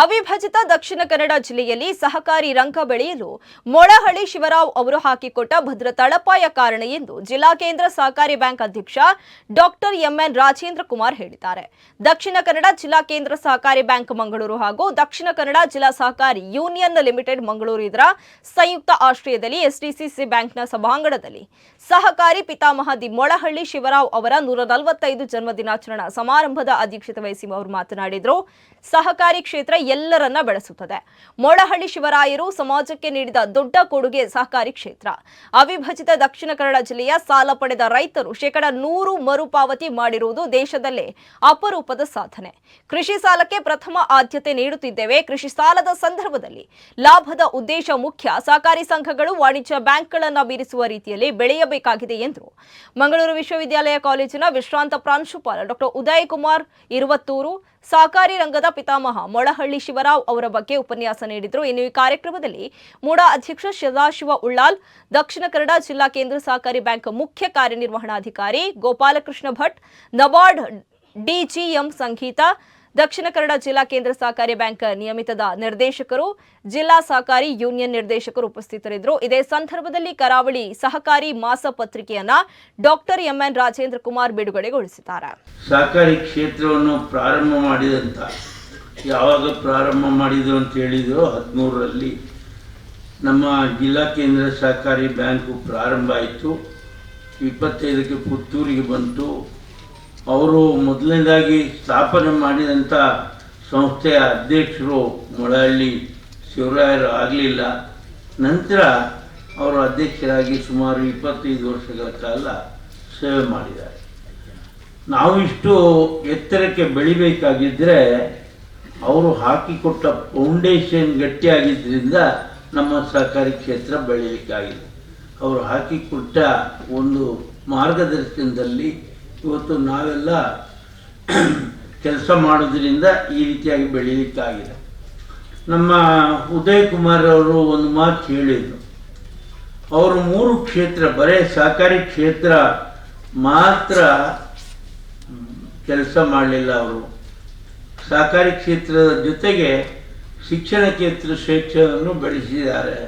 ಅವಿಭಜಿತ ದಕ್ಷಿಣ ಕನ್ನಡ ಜಿಲ್ಲೆಯಲ್ಲಿ ಸಹಕಾರಿ ರಂಗ ಬೆಳೆಯಲು ಮೊಳಹಳ್ಳಿ ಶಿವರಾವ್ ಅವರು ಹಾಕಿಕೊಟ್ಟ ಭದ್ರ ತಳಪಾಯ ಕಾರಣ ಎಂದು ಜಿಲ್ಲಾ ಕೇಂದ್ರ ಸಹಕಾರಿ ಬ್ಯಾಂಕ್ ಅಧ್ಯಕ್ಷ ಡಾಕ್ಟರ್ ಎಂಎನ್ ರಾಜೇಂದ್ರ ಕುಮಾರ್ ಹೇಳಿದ್ದಾರೆ. ದಕ್ಷಿಣ ಕನ್ನಡ ಜಿಲ್ಲಾ ಕೇಂದ್ರ ಸಹಕಾರಿ ಬ್ಯಾಂಕ್ ಮಂಗಳೂರು ಹಾಗೂ ದಕ್ಷಿಣ ಕನ್ನಡ ಜಿಲ್ಲಾ ಸಹಕಾರಿ ಯೂನಿಯನ್ ಲಿಮಿಟೆಡ್ ಮಂಗಳೂರು ಇದರ ಸಂಯುಕ್ತ ಆಶ್ರಯದಲ್ಲಿ ಎಸ್ಡಿಸಿಸಿ ಬ್ಯಾಂಕ್ನ ಸಭಾಂಗಣದಲ್ಲಿ ಸಹಕಾರಿ ಪಿತಾಮಹ ದಿ ಮೊಳಹಳ್ಳಿ ಶಿವರಾವ್ ಅವರ ನೂರ ನಲವತ್ತೈದು ಜನ್ಮ ದಿನಾಚರಣಾ ಸಮಾರಂಭದ ಅಧ್ಯಕ್ಷತೆ ವಹಿಸಿ ಅವರು ಮಾತನಾಡಿದರು. ಸಹಕಾರಿ ಕ್ಷೇತ್ರ ಎಲ್ಲರನ್ನ ಬೆಳೆಸುತ್ತದೆ. ಮೊಳಹಳ್ಳಿ ಶಿವರಾಯರು ಸಮಾಜಕ್ಕೆ ನೀಡಿದ ದೊಡ್ಡ ಕೊಡುಗೆ ಸಹಕಾರಿ ಕ್ಷೇತ್ರ. ಅವಿಭಜಿತ ದಕ್ಷಿಣ ಕನ್ನಡ ಜಿಲ್ಲೆಯ ಸಾಲ ಪಡೆದ ರೈತರು ಶೇಕಡ ನೂರು ಮರುಪಾವತಿ ಮಾಡಿರುವುದು ದೇಶದಲ್ಲೇ ಅಪರೂಪದ ಸಾಧನೆ. ಕೃಷಿ ಸಾಲಕ್ಕೆ ಪ್ರಥಮ ಆದ್ಯತೆ ನೀಡುತ್ತಿದ್ದೇವೆ. ಕೃಷಿ ಸಾಲದ ಸಂದರ್ಭದಲ್ಲಿ ಲಾಭದ ಉದ್ದೇಶ ಮುಖ್ಯ. ಸಹಕಾರಿ ಸಂಘಗಳು ವಾಣಿಜ್ಯ ಬ್ಯಾಂಕ್ಗಳನ್ನು ಮೀರಿಸುವ ರೀತಿಯಲ್ಲಿ ಬೆಳೆಯಬೇಕಾಗಿದೆ ಎಂದರು ಮಂಗಳೂರು ವಿಶ್ವವಿದ್ಯಾಲಯ ಕಾಲೇಜಿನ ವಿಶ್ರಾಂತ ಪ್ರಾಂಶುಪಾಲ ಡಾಕ್ಟರ್ ಉದಯ್ ಕುಮಾರ್ ಇರುವತ್ತೂರು ಸಹಕಾರಿ ರಂಗದ ಪಿತಾಮಹ ಮೊಳಹಳ್ಳಿ ಶಿವರಾವ್ ಅವರ ಬಗ್ಗೆ ಉಪನ್ಯಾಸ ನೀಡಿದರು. ಇನ್ನು ಈ ಕಾರ್ಯಕ್ರಮದಲ್ಲಿ ಮೂಡಾ ಅಧ್ಯಕ್ಷ ಸದಾಶಿವ ಉಳ್ಳಾಲ್, ದಕ್ಷಿಣ ಕನ್ನಡ ಜಿಲ್ಲಾ ಕೇಂದ್ರ ಸಹಕಾರಿ ಬ್ಯಾಂಕ್ ಮುಖ್ಯ ಕಾರ್ಯನಿರ್ವಹಣಾಧಿಕಾರಿ ಗೋಪಾಲಕೃಷ್ಣ ಭಟ್ ನಬಾರ್ಡ್ ಡಿಜಿಎಂ ಸಂಗೀತ ದಕ್ಷಿಣ ಕನ್ನಡ ಜಿಲ್ಲಾ ಕೇಂದ್ರ ಸಹಕಾರಿ ಬ್ಯಾಂಕ್ ನಿಯಮಿತದ ನಿರ್ದೇಶಕರು, ಜಿಲ್ಲಾ ಸಹಕಾರಿ ಯೂನಿಯನ್ ನಿರ್ದೇಶಕರು ಉಪಸ್ಥಿತರಿದ್ದರು. ಇದೇ ಸಂದರ್ಭದಲ್ಲಿ ಕರಾವಳಿ ಸಹಕಾರಿ ಮಾಸ ಪತ್ರಿಕೆಯನ್ನ doctor M N Rajendra Kumar ಬಿಡುಗಡೆಗೊಳಿಸಿದ್ದಾರೆ. ಸಹಕಾರಿ ಕ್ಷೇತ್ರವನ್ನು ಪ್ರಾರಂಭ ಮಾಡಿದಂತ ಯಾವಾಗ ಪ್ರಾರಂಭ ಮಾಡಿದ್ರು ಅಂತ ಹೇಳಿದ್ರು ಹದಿಮೂರರಲ್ಲಿ ನಮ್ಮ ಜಿಲ್ಲಾ ಕೇಂದ್ರ ಸಹಕಾರಿ ಬ್ಯಾಂಕು ಪ್ರಾರಂಭ ಆಯಿತು. ಇಪ್ಪತ್ತೈದಕ್ಕೆ ಪುತ್ತೂರಿಗೆ ಬಂತು. ಅವರು ಮೊದಲನೇದಾಗಿ ಸ್ಥಾಪನೆ ಮಾಡಿದಂಥ ಸಂಸ್ಥೆಯ ಅಧ್ಯಕ್ಷರು ಮೊಳಹಳ್ಳಿ ಶಿವರಾಯರು ಆಗಲಿಲ್ಲ. ನಂತರ ಅವರು ಅಧ್ಯಕ್ಷರಾಗಿ ಸುಮಾರು ಇಪ್ಪತ್ತೈದು ವರ್ಷಗಳ ಕಾಲ ಸೇವೆ ಮಾಡಿದ್ದಾರೆ. ನಾವು ಇಷ್ಟು ಎತ್ತರಕ್ಕೆ ಬೆಳಿಬೇಕಾಗಿದ್ದರೆ ಅವರು ಹಾಕಿಕೊಟ್ಟ ಫೌಂಡೇಶನ್ ಗಟ್ಟಿಯಾಗಿದ್ದರಿಂದ ನಮ್ಮ ಸಹಕಾರಿ ಕ್ಷೇತ್ರ ಬೆಳೀಲಿಕ್ಕಾಗಿದೆ. ಅವರು ಹಾಕಿಕೊಟ್ಟ ಒಂದು ಮಾರ್ಗದರ್ಶನದಲ್ಲಿ ಇವತ್ತು ನಾವೆಲ್ಲ ಕೆಲಸ ಮಾಡೋದ್ರಿಂದ ಈ ರೀತಿಯಾಗಿ ಬೆಳೀಲಿಕ್ಕಾಗಿದೆ ನಮ್ಮ ಉದಯ್ ಕುಮಾರ್ ಅವರು ಒಂದು ಮಾತು ಹೇಳಿದರು. ಅವರು ಮೂರು ಕ್ಷೇತ್ರ, ಬರೇ ಸಹಕಾರಿ ಕ್ಷೇತ್ರ ಮಾತ್ರ ಕೆಲಸ ಮಾಡಲಿಲ್ಲ ಅವರು. ಸಹಕಾರಿ ಕ್ಷೇತ್ರದ ಜೊತೆಗೆ ಶಿಕ್ಷಣ ಕ್ಷೇತ್ರ ಕ್ಷೇತ್ರವನ್ನು ಬೆಳೆಸಿದ್ದಾರೆ.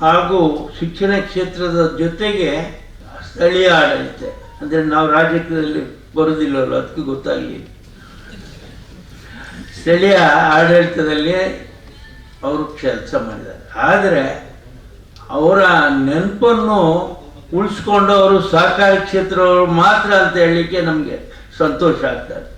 ಹಾಗೂ ಶಿಕ್ಷಣ ಕ್ಷೇತ್ರದ ಜೊತೆಗೆ ಸ್ಥಳೀಯ ಆಡಳಿತ. ಅಂದರೆ ನಾವು ರಾಜಕೀಯದಲ್ಲಿ ಬರೋದಿಲ್ಲವಲ್ಲ, ಅದಕ್ಕೆ ಗೊತ್ತಾಗಲಿ. ಸ್ಥಳೀಯ ಆಡಳಿತದಲ್ಲಿ ಅವರು ಕೆಲಸ ಮಾಡಿದ್ದಾರೆ. ಆದರೆ ಅವರ ನೆನಪನ್ನು ಉಳಿಸ್ಕೊಂಡವರು ಸಹಕಾರಿ ಕ್ಷೇತ್ರವರು ಮಾತ್ರ ಅಂತ ಹೇಳಲಿಕ್ಕೆ ನಮಗೆ ಸಂತೋಷ ಆಗ್ತದೆ